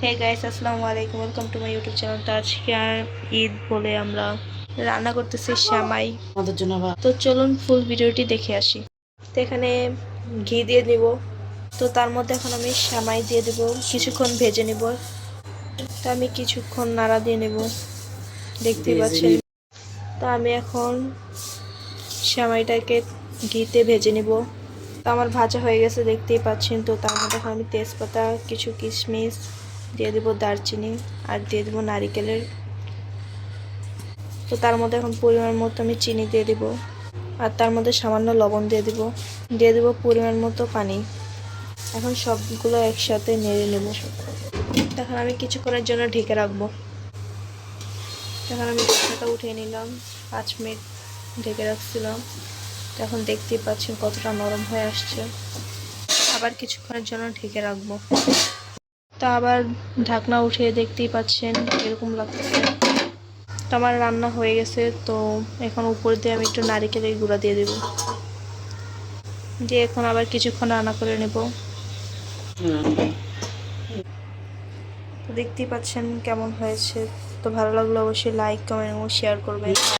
হে guys আসসালামু আলাইকুম welcome to my YouTube channel তো আজকে ঈদ বলে আমরা রান্না করতেছি শ্যামাই। আমাদের জন্য তো চলুন ফুল ভিডিওটি দেখে আসি। তো এখানে ঘি দিয়ে নিব। তো তার মধ্যে এখন আমি শ্যামাই দিয়ে দেব। কিছুক্ষণ ভেজে নিব। তো আমি কিছুক্ষণ নাড়া দিয়ে নেব। দেখতেই পাচ্ছেন? তো আমি এখন শ্যামাইটাকে ঘিতে ভেজে নিব। তো আমার ভাজা হয়ে গেছে দেখতেই পাচ্ছেন। তো তার মধ্যে এখন আমি তেজপাতা কিছু কিশমিশ দিয়ে দেবো দারচিনি আর দিয়ে দেবো নারিকেলের। তো তার মধ্যে এখন পরিমাণ মতো আমি চিনি দিয়ে দিব। আর তার মধ্যে সামান্য লবণ দিয়ে দিব। দিয়ে দেবো পরিমাণ মতো পানি। এখন সবগুলো একসাথে নেড়ে নেব। তখন আমি কিছুক্ষণের জন্য ঢেকে রাখব। তখন আমি ঢাকাটা উঠিয়ে নিলাম। পাঁচ মিনিট ঢেকে রাখছিলাম। এখন দেখতেই পাচ্ছি কতটা নরম হয়ে আসছে। আবার কিছুক্ষণের জন্য ঢেকে রাখব। তো আবার ঢাকনা উঠিয়ে দেখতেই পাচ্ছেন, এরকম লাগতেছে। তো আমার রান্না হয়ে গেছে, তো এখন উপর দিয়ে আমি একটু নারিকেলের গুঁড়া দিয়ে দেবো। দিয়ে এখন আবার কিছুক্ষণ রান্না করে নেব। দেখতেই পাচ্ছেন কেমন হয়েছে। তো ভালো লাগলে অবশ্যই লাইক কমেন্ট এবং শেয়ার করবেন।